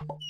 you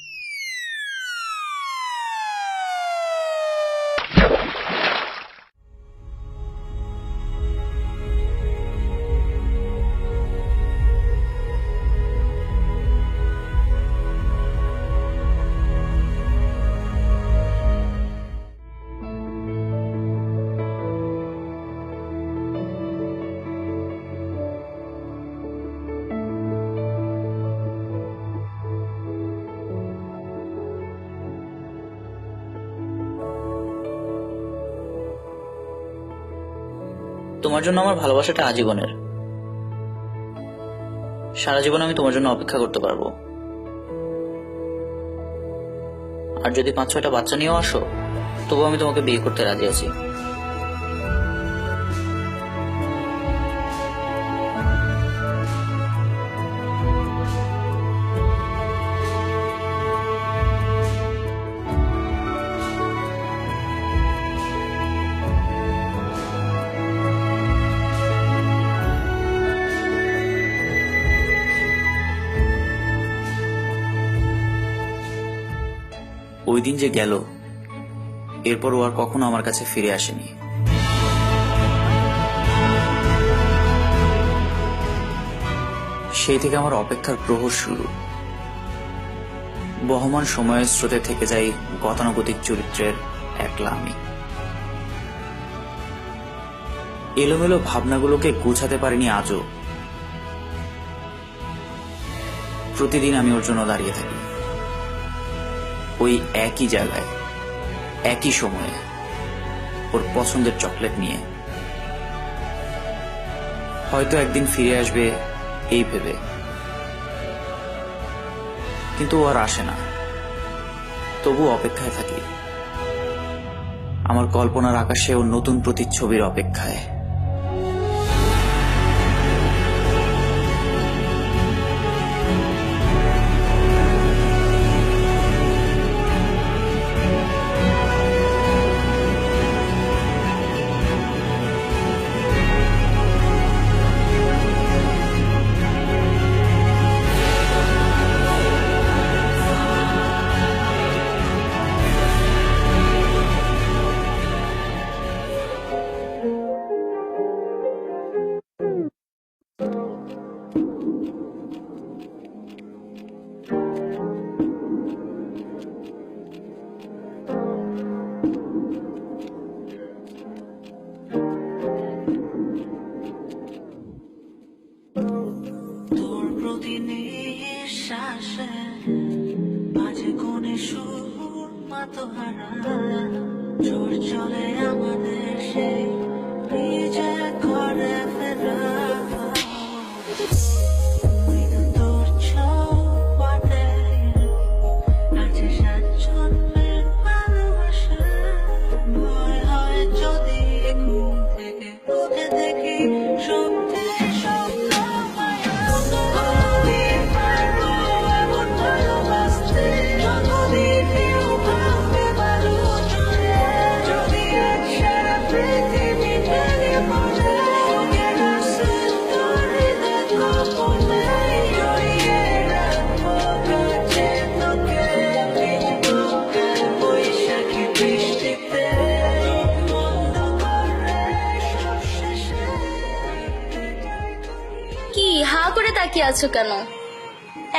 তোমার জন্য আমার ভালোবাসাটা আজীবনের। সারা জীবন আমি তোমার জন্য অপেক্ষা করতে পারব। আর যদি পাঁচ ছয়টা বাচ্চা নিয়েও আসো তবু আমি তোমাকে বিয়ে করতে রাজি আছি। ওই দিন যে গেল, এরপর ও আর কখনো আমার কাছে ফিরে আসেনি। সেই থেকে আমার অপেক্ষার প্রহর শুরু। বহমান সময়ের স্রোতে থেকে যাই গতানুগতিক চরিত্রের একলা আমি। এলোমেলো ভাবনাগুলোকে গুছাতে পারিনি আজও। প্রতিদিন আমি ওর জন্য দাঁড়িয়ে থাকি। ওই একই জায়গায়, একই সময়ে ওর পছন্দের চকলেট নিয়ে। হয়তো একদিন ফিরে আসবে এই ভেবে। কিন্তু ও আর আসে না। তবু অপেক্ষায় থাকি। আমার কল্পনার আকাশে ও নতুন প্রতিচ্ছবির অপেক্ষায়। নিঃশ্বাসে মাঝে কোণে সুর মাতোহারা জোর চলে আমাদের সেই নিজে Thank you. কি, হা করে তাকিয়ে আছো কেন?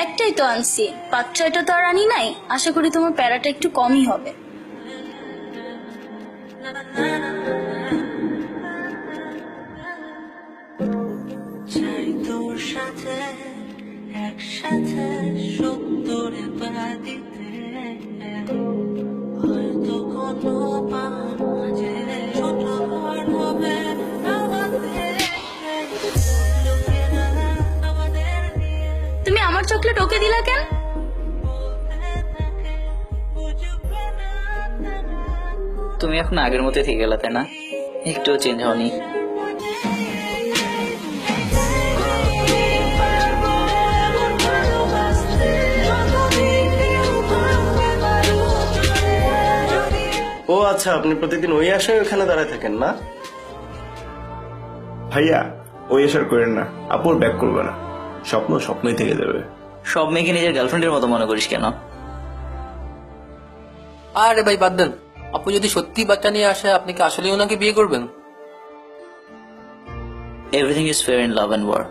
একটাই তো আনছি। পাঁচ ছয়টা তো আর আনি নাই। আশা করি তোমার প্যারাটা একটু কমই হবে। চাই তোর সাথে, একসাথে সত্তরে ওকে দিলা কেন? তুমি এখন আগের মতো থেকে গেলে তাই না? একটুও চেঞ্জ হওনি। ও আচ্ছা আপনি প্রতিদিন ওই আশায় ওখানে দাঁড়ায় থাকেন না? ভাইয়া ওই আসার করেন না। আপুর ব্যাক করবে না। স্বপ্ন স্বপ্নই থেকে যাবে। সব মেয়েকে নিজের গার্লফ্রেন্ডের মতো মনে করিস কেন? আরে ভাই বাদ দেন। আপু যদি সত্যি বাচ্চা নিয়ে আসে আপনি কি আসলেই ওনাকে বিয়ে করবেন? Everything is fair in love and war